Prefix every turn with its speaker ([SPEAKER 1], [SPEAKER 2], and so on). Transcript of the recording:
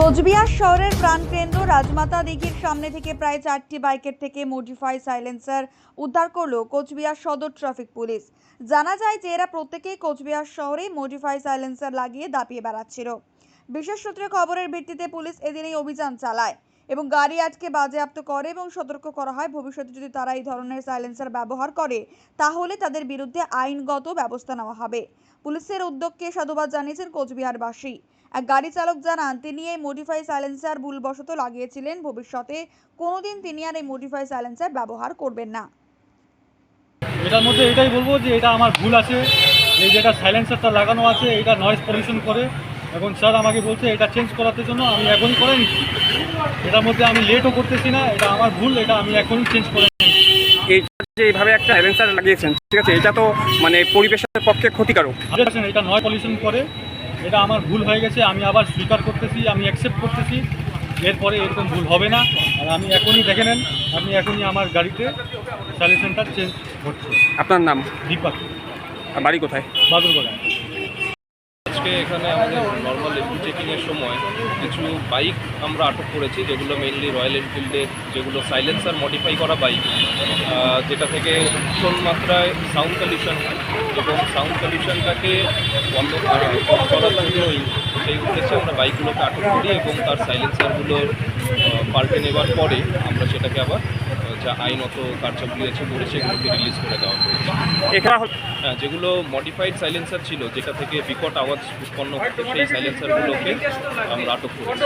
[SPEAKER 1] কোচবিহার শহরের প্রাণকেন্দ্র রাজমাতা দিঘির সামনে থেকে প্রায় চারটি বাইকের থেকে মডিফাই সাইলেন্সার উদ্ধার করল কোচবিহার সদর ট্রাফিক পুলিশ। জানা যায় যে এরা প্রত্যেকেই কোচবিহার শহরে মডিফাই সাইলেন্সার লাগিয়ে দাপিয়ে বেড়াচ্ছিল। বিশেষ সূত্রে খবরের ভিত্তিতে পুলিশ এদিন এই অভিযান চালায়। এবং গাড়ি আজকে বাজেয়াপ্ত করে এবং সতর্ক করা হয়। ভবিষ্যতে যদি তারা এই ধরনের সাইলেন্সার ব্যবহার করে, তাহলে তাদের বিরুদ্ধে আইনগত ব্যবস্থা নেওয়া হবে। পুলিশের উদ্যোগকে সাধুবাদ জানিয়েছেন কোচবিহারবাসী। এক গাড়ি চালক জানান, তিনি এই মডিফাই সাইলেন্সার ভুলবশত লাগিয়েছিলেন। ভবিষ্যতে কোনোদিন তিনি আর এই মডিফাই সাইলেন্সার ব্যবহার করবেন না।
[SPEAKER 2] এটার মধ্যে এটাই বলব যে এটা আমার ভুল আছে। এই যেটা সাইলেন্সারটা লাগানো আছে, এটা নয়েজ পলিউশন করে। এখন স্যার আমাকে বলছে এটা চেঞ্জ করাতে জন্য আমি এখনই করে নিচ্ছি। এটার মধ্যে আমি লেটও করতেছি না এটা আমার ভুল এটা আমি এখনই চেঞ্জ করে
[SPEAKER 3] এই যে এইভাবে একটা সাইলেন্সার লাগিয়েছেন ঠিক আছে? এটা তো মানে পরিবেশের পক্ষে ক্ষতিকারক।
[SPEAKER 2] এটা নয় পলিউশন করে এটা আমার ভুল হয়ে গেছে আমি আবার স্বীকার করতেছি আমি অ্যাকসেপ্ট করতেছি এরপরে এরকম ভুল হবে না আর আমি এখনই দেখে নেন আমি এখনই আমার গাড়িতে সার্ভিস সেন্টার চেঞ্জ হচ্ছে
[SPEAKER 3] আপনার নাম?
[SPEAKER 2] দীপক।
[SPEAKER 3] বাড়ি কোথায়?
[SPEAKER 2] বাদুরবাগান
[SPEAKER 4] আজকে এখানে আমাদের নর্মাল এফি চেকিংয়ের সময় কিছু বাইক আমরা আটক করেছি, যেগুলো মেইনলি রয়্যাল এনফিল্ডের যেগুলো সাইলেন্সার মডিফাই করা বাইক যেটা থেকে ভীষণ মাত্রায় সাউন্ড পলিউশন এবং সাউন্ড পলিউশনটাকে বন্ধ করা জন্যই সেই উদ্দেশ্যে আমরা বাইকগুলোকে আটক করি এবং তার সাইলেন্সারগুলোর পাল্টে নেওয়ার পরে আমরা সেটাকে আবার যা আইনত কার্যকরী আছে বলে সেগুলোকে রিলিজ করে দেওয়া হয়েছে। হ্যাঁ যেগুলো মডিফাইড সাইলেন্সার ছিল যেটা থেকে বিকট আওয়াজ উৎপন্ন হচ্ছে সেই সাইলেন্সারগুলোকে আমরা আটক করেছি।